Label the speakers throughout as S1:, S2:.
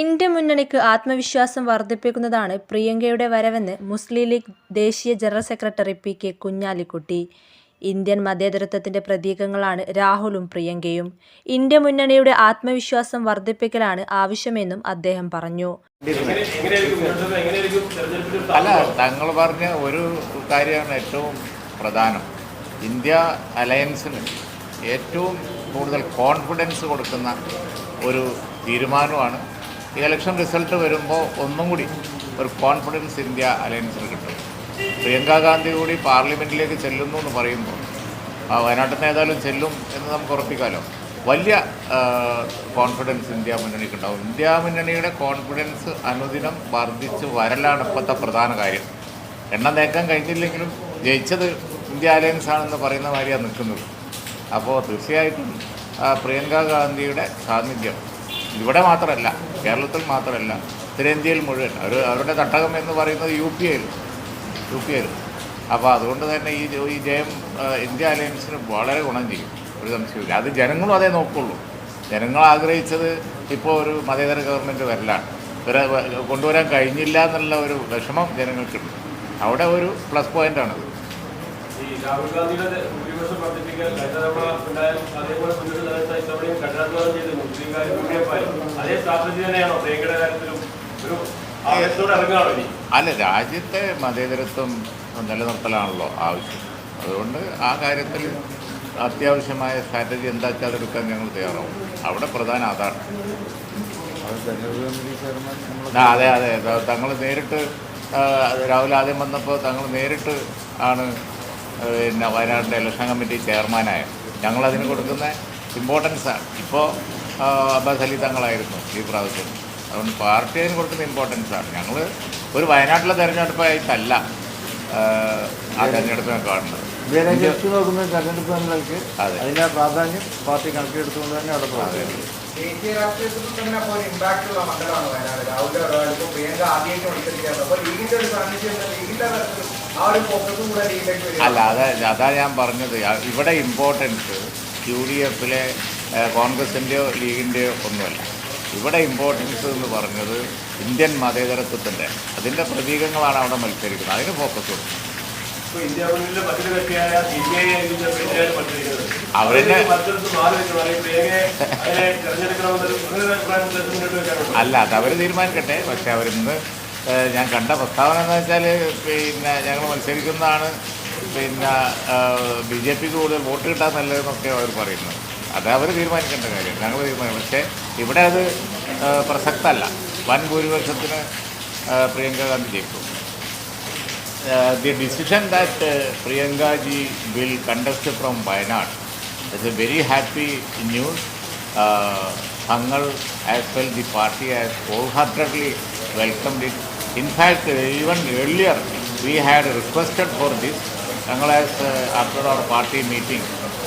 S1: India മുന്നണിക്ക് ആത്മവിശ്വാസം വർദ്ധിപ്പിക്കുന്നതാണ് പ്രിയങ്കയുടെ വരവെന്ന് മുസ്ലിം ലീഗ് ദേശീയ general secretary P K Kunhalikutty. Indian മതേതരത്വത്തിന്റെ പ്രതീകങ്ങളാണ് രാഹുലും പ്രിയങ്കയും. ഇന്ത്യ മുന്നണിയുടെ ആത്മവിശ്വാസം വർദ്ധിപ്പിക്കലാണ് ആവശ്യമെന്നും അദ്ദേഹം പറഞ്ഞു.
S2: അല്ല തങ്ങൾ പറഞ്ഞ ഒരു കാര്യമാണ് ഏറ്റവും പ്രധാനം. ഇന്ത്യ അലയൻസിന് ഏറ്റവും കൂടുതൽ കോൺഫിഡൻസ് കൊടുക്കുന്ന ഒരു തീരുമാനമാണ് ഈ ഇലക്ഷൻ റിസൾട്ട് വരുമ്പോൾ ഒന്നും കൂടി ഒരു കോൺഫിഡൻസ് ഇന്ത്യ അലയൻസിന് കിട്ടും. പ്രിയങ്ക ഗാന്ധി കൂടി പാർലമെന്റിലേക്ക് ചെല്ലുന്നു എന്ന് പറയുമ്പോൾ ആ വയനാട്ടിൽ നിന്ന് ഏതായാലും ചെല്ലും എന്ന് നമുക്ക് ഉറപ്പിക്കാമല്ലോ വലിയ കോൺഫിഡൻസ് ഇന്ത്യ മുന്നണിക്ക് ഉണ്ടാവും. ഇന്ത്യ മുന്നണിയുടെ കോൺഫിഡൻസ് അനുദിനം വർദ്ധിച്ച് വരലാണ് ഇപ്പോഴത്തെ പ്രധാന കാര്യം. എണ്ണം നേക്കാൻ കഴിഞ്ഞില്ലെങ്കിലും ജയിച്ചത് ഇന്ത്യ അലയൻസ് ആണെന്ന് പറയുന്ന മാതിരിയാണ് നിൽക്കുന്നത്. അപ്പോൾ തീർച്ചയായിട്ടും പ്രിയങ്ക ഗാന്ധിയുടെ സാന്നിധ്യം ഇവിടെ മാത്രമല്ല കേരളത്തിൽ മാത്രമല്ല ഉത്തരേന്ത്യയിൽ മുഴുവൻ. അവർ അവരുടെ തട്ടകം എന്ന് പറയുന്നത് യു പി ഐയിൽ യു പി ഐയിൽ അപ്പോൾ അതുകൊണ്ട് തന്നെ ഈ ഈ ജയം ഇന്ത്യ അലയൻസിന് വളരെ ഗുണം ചെയ്യും. ഒരു സംശയമില്ല അത് ജനങ്ങളും അതേ നോക്കുള്ളൂ. ജനങ്ങൾ ആഗ്രഹിച്ചത് ഇപ്പോൾ ഒരു മതേതര ഗവൺമെന്റ് വരലാണ്. ഇവരെ കൊണ്ടുവരാൻ കഴിഞ്ഞില്ല എന്നുള്ള ഒരു വിഷമം ജനങ്ങൾക്കുണ്ട്. അവിടെ ഒരു പ്ലസ് പോയിന്റാണത്
S3: ഈ രാഹുൽ ഗാന്ധിയുടെ ഭൂരിപക്ഷം വർദ്ധിപ്പിക്കാൻ കഴിഞ്ഞ തവണ ഉണ്ടായാലും അതേപോലെ മുന്നോട്ട് നടത്ത ഇത്തവണയും കഠിനാധ്വാനം ചെയ്ത് മുസ്ലിം അതേ സ്ട്രാറ്റജി തന്നെയാണോ കാര്യത്തിലും ഒരു ആവേശത്തോടെ ഇറങ്ങുകയാണോ ഇനി?
S2: അല്ല രാജ്യത്തെ മതേതരത്വം നിലനിർത്തലാണല്ലോ ആവശ്യം. അതുകൊണ്ട് ആ കാര്യത്തിൽ അത്യാവശ്യമായ സ്ട്രാറ്റജി എന്താ വെച്ചാൽ അതെടുക്കാൻ ഞങ്ങൾ തയ്യാറാവും. അവിടെ പ്രധാന അതാണ്. ആ, അതെ അതെ. തങ്ങൾ നേരിട്ട് രാഹുൽ രാവിലെ ആദ്യം വന്നപ്പോൾ തങ്ങൾ നേരിട്ട് ആണ് പിന്നെ വയനാടിന്റെ ഇലക്ഷൻ കമ്മിറ്റി ചെയർമാനായ. ഞങ്ങളതിന് കൊടുക്കുന്ന ഇമ്പോർട്ടൻസാണ് ഇപ്പോൾ അബ്ബാസ് അലി തങ്ങളായിരുന്നു ഈ പ്രാവശ്യം. അതുകൊണ്ട് പാർട്ടി അതിന് കൊടുക്കുന്ന ഇമ്പോർട്ടൻസാണ് ഞങ്ങൾ ഒരു വയനാട്ടിലെ തെരഞ്ഞെടുപ്പായിട്ടല്ല ആ, തെരഞ്ഞെടുപ്പിനെ കാണുന്നത്.
S4: നോക്കുന്ന തെരഞ്ഞെടുപ്പ് എന്നുള്ളത്
S2: അതെ.
S4: പ്രാധാന്യം പാർട്ടി കണക്കിലെടുത്തുകൊണ്ട് തന്നെ അവിടെ
S5: പ്രാധാന്യം രാഹുൽ പ്രിയങ്ക ആദ്യമായിട്ട് മത്സരിക്കാറുണ്ട്. അപ്പോൾ ലീഗിന്റെ ഒരു സാന്നിധ്യം ഉണ്ട്. ലീഗിന്റെ തരത്തിൽ
S2: അല്ല അതാ അതാ ഞാൻ പറഞ്ഞത്. ഇവിടെ ഇമ്പോർട്ടൻസ് യു ഡി എഫിലെ കോൺഗ്രസിന്റെയോ ലീഗിന്റെയോ ഒന്നുമല്ല. ഇവിടെ ഇമ്പോർട്ടൻസ് എന്ന് പറഞ്ഞത് ഇന്ത്യൻ മതേതരത്വത്തിന്റെ അതിന്റെ പ്രതീകങ്ങളാണ് അവിടെ മത്സരിക്കുന്നത്. അതിന് ഫോക്കസ് കൊടുക്കും അവരുടെ- അല്ല അത് അവർ തീരുമാനിക്കട്ടെ. പക്ഷെ അവരിന്ന് ഞാൻ കണ്ട പ്രസ്താവന എന്ന് വെച്ചാൽ പിന്നെ ഞങ്ങൾ മത്സരിക്കുന്നതാണ് പിന്നെ ബി ജെ പിക്ക് കൂടുതൽ വോട്ട് കിട്ടാൻ നല്ലതെന്നൊക്കെ അവർ പറയുന്നത് അത് അവർ തീരുമാനിക്കേണ്ട കാര്യം ഞങ്ങൾ തീരുമാനിക്കും. പക്ഷേ ഇവിടെ അത് പ്രസക്തമല്ല വൻ ഭൂരിപക്ഷത്തിന് പ്രിയങ്ക ഗാന്ധി ജയിക്കും the decision that Priyankaji will contest from Wayanad. It's a very happy news Thangal as well the party as whole heartedly welcome it In fact, uh, even earlier we had requested for this. Tangal has, uh, after our party meeting,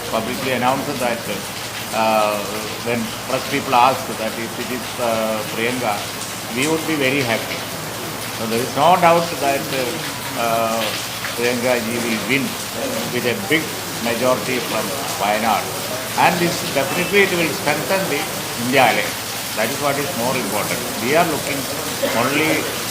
S2: publicly announced that uh, when press people asked that if it is Priyanka, we would be very happy. So there is no doubt that uh, Priyanka ji will win with a big majority from Wayanad. And this definitely it will strengthen the India Alliance. That is what is more important. We are looking only